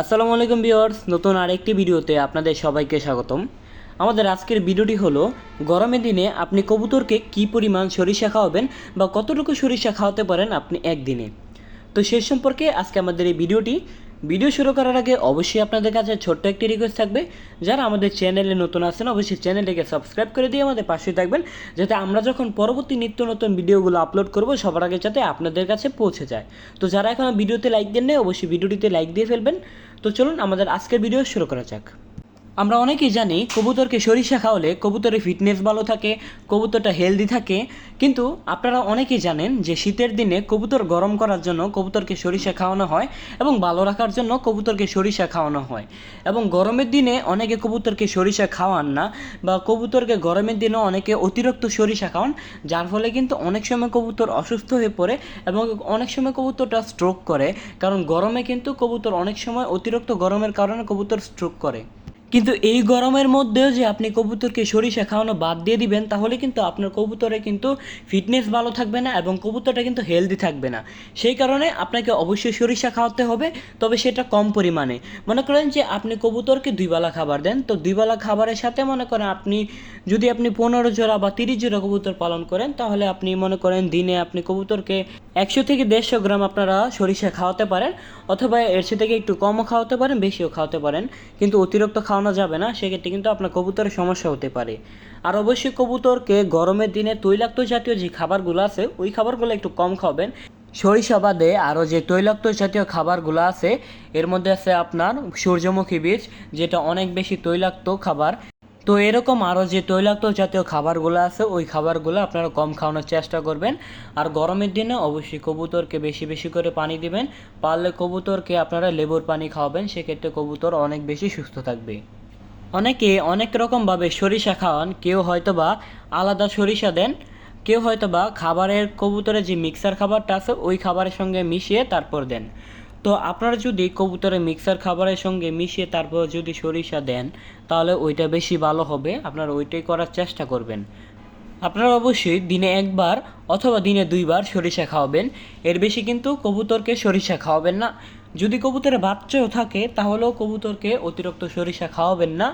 আসসালামু আলাইকুম ভিউয়ার্স, নতুন আরেকটি ভিডিওতে আপনাদের সবাইকে স্বাগতম। আমাদের আজকের ভিডিওটি হলো, গরমের দিনে আপনি কবুতরকে কী পরিমাণ সরিষা খাওয়াবেন বা কতটুকু সরিষা খাওয়াতে পারেন আপনি একদিনে? তো সে সম্পর্কে আজকে আমাদের এই ভিডিওটি ভিডিও শুরু করার আগে অবশ্যই আপনাদের কাছে ছোট্ট একটি রিকোয়েস্ট থাকবে। যারা আমাদের চ্যানেলে নতুন আছেন, অবশ্যই চ্যানেলটিকে সাবস্ক্রাইব করে দিয়ে আমাদের পাশে থাকবেন, যাতে আমরা যখন পরবর্তী নিত্য নতুন ভিডিওগুলো আপলোড করব, সবার আগে যাতে আপনাদের কাছে পৌঁছে যায়। তো যারা এখনও ভিডিওতে লাইক দেন নেই অবশ্যই ভিডিওটিতে লাইক দিয়ে ফেলবেন। তো চলুন আমাদের আজকের ভিডিও শুরু করা যাক। আমরা অনেকেই জানি কবুতরকে সরিষা খাওয়ালে কবুতরের ফিটনেস ভালো থাকে, কবুতরটা হেলদি থাকে। কিন্তু আপনারা অনেকেই জানেন যে শীতের দিনে কবুতর গরম করার জন্য কবুতরকে সরিষা খাওয়ানো হয় এবং ভালো রাখার জন্য কবুতরকে সরিষা খাওয়ানো হয়। এবং গরমের দিনে অনেকে কবুতরকে সরিষা খাওয়ান না বা কবুতরকে গরমের দিনে অনেকে অতিরিক্ত সরিষা খাওয়ান, যার ফলে কিন্তু অনেক সময় কবুতর অসুস্থ হয়ে পড়ে এবং অনেক সময় কবুতরটা স্ট্রোক করে। কারণ গরমে কিন্তু কবুতর অনেক সময় অতিরিক্ত গরমের কারণে কবুতর স্ট্রোক করে। কিন্তু এই গরমের মধ্যেও যে আপনি কবুতরকে সরিষা খাওয়ানো বাদ দিয়ে দিবেন, তাহলে কিন্তু আপনার কবুতরে কিন্তু ফিটনেস ভালো থাকবে না এবং কবুতরটা কিন্তু হেলদি থাকবে না। সেই কারণে আপনাকে অবশ্যই সরিষা খাওয়াতে হবে, তবে সেটা কম পরিমাণে। মনে করেন যে আপনি কবুতরকে দুইবেলা খাবার দেন, তো দুইবেলা খাবারের সাথে মনে করেন আপনি যদি আপনি পনেরো জোড়া বা তিরিশ জোড়া কবুতর পালন করেন, তাহলে আপনি মনে করেন দিনে আপনি কবুতরকে একশো থেকে দেড়শো গ্রাম আপনারা সরিষা খাওয়াতে পারেন, অথবা এর থেকে একটু কমও খাওয়াতে পারেন, বেশিও খাওয়াতে পারেন। কিন্তু অতিরিক্ত খাওয়ানো যাবে না, সেক্ষেত্রে কিন্তু আপনার কবুতরের সমস্যা হতে পারে। আর অবশ্যই কবুতরকে গরমের দিনে তৈলাক্ত জাতীয় যে খাবারগুলো আছে, ওই খাবারগুলো একটু কম খাবেন। সরিষা বাদে আরও যে তৈলাক্ত জাতীয় খাবারগুলো আছে, এর মধ্যে আছে আপনার সূর্যমুখী বীজ, যেটা অনেক বেশি তৈলাক্ত খাবার। তো এরকম আরও যে তৈলাক্ত জাতীয় খাবারগুলো আছে, ওই খাবারগুলো আপনারা কম খাওয়ানোর চেষ্টা করবেন। আর গরমের দিনে অবশ্যই কবুতরকে বেশি বেশি করে পানি দিবেন। পারলে কবুতরকে আপনারা লেবুর পানি খাওয়াবেন, সেক্ষেত্রে কবুতর অনেক বেশি সুস্থ থাকবে। অনেকে অনেক রকমভাবে সরিষা খাওয়ান, কেউ হয়তো বা আলাদা সরিষা দেন, কেউ হয়তো বা খাবারের কবুতরের যে মিক্সার খাবারটা আছে, ওই খাবারের সঙ্গে মিশিয়ে তারপর দেন। তো আপনারা যদি কবুতরের মিক্সার খাবারের সঙ্গে মিশিয়ে তারপর যদি সরিষা দেন, তাহলে ওইটা বেশি ভালো হবে। আপনারা ওইটাই করার চেষ্টা করবেন। আপনারা অবশ্যই দিনে একবার অথবা দিনে দুইবার সরিষা খাওয়াবেন। এর বেশি কিন্তু কবুতরকে সরিষা খাওয়াবেন না। যদি কবুতরের বাচ্চাও থাকে, তাহলেও কবুতরকে অতিরিক্ত সরিষা খাওয়াবেন না।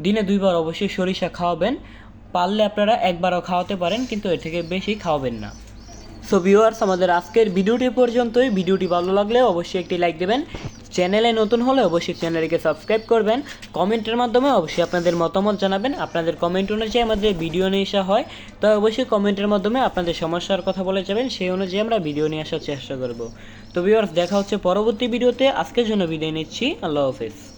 দিনে দুইবার অবশ্যই সরিষা খাওয়াবেন। পারলে আপনারা একবারও খাওয়াতে পারেন, কিন্তু এর থেকে বেশি খাওয়াবেন না। সো ভিউয়ার্স আমাদের আজকের ভিডিওটি পর্যন্তই। ভিডিওটি ভালো লাগলে অবশ্যই একটি লাইক দেবেন। চ্যানেলে নতুন হলে অবশ্যই চ্যানেলটিকে সাবস্ক্রাইব করবেন। কমেন্টের মাধ্যমে অবশ্যই আপনাদের মতামত জানাবেন। আপনাদের কমেন্ট অনুযায়ী আমাদের ভিডিও নিয়ে আসা হয়। তো অবশ্যই কমেন্টের মাধ্যমে আপনাদের সমস্যার কথা বলে যাবেন। সেই অনুযায়ী আমরা ভিডিও নিয়ে আসার চেষ্টা করব। তো ভিউয়ার্স দেখা হচ্ছে পরবর্তী ভিডিওতে আজকের জন্য বিদায় নিচ্ছি। আল্লাহ হাফেজ।